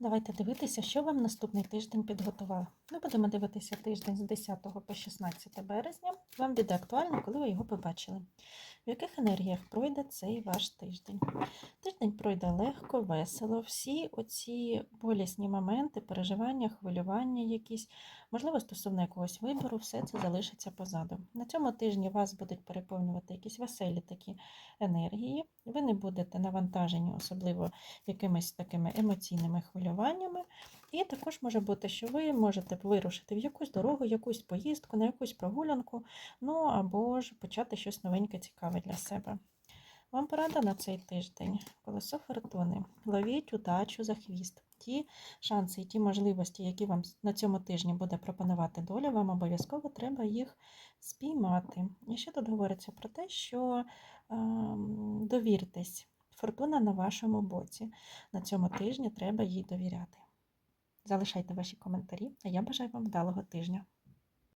Давайте дивитися, що вам наступний тиждень підготував. Ми будемо дивитися тиждень з 10 по 16 березня. Вам буде актуально, коли ви його побачили. В яких енергіях пройде цей ваш тиждень? Тиждень пройде легко, весело. Всі оці болісні моменти, переживання, хвилювання якісь, можливо, стосовно якогось вибору, все це залишиться позаду. На цьому тижні вас будуть переповнювати якісь веселі такі енергії. Ви не будете навантажені, особливо якимись такими емоційними хвилюваннями. І також може бути, що ви можете вирушити в якусь дорогу, якусь поїздку, на якусь прогулянку, ну або ж почати щось новеньке цікаве для себе. Вам порада на цей тиждень. Колесо фортуни. Ловіть удачу за хвіст. Ті шанси і ті можливості, які вам на цьому тижні буде пропонувати доля, вам обов'язково треба їх спіймати. І ще тут говориться про те, що ем, довіртесь. Фортуна на вашому боці. На цьому тижні треба їй довіряти. Залишайте ваші коментарі, а я бажаю вам вдалого тижня.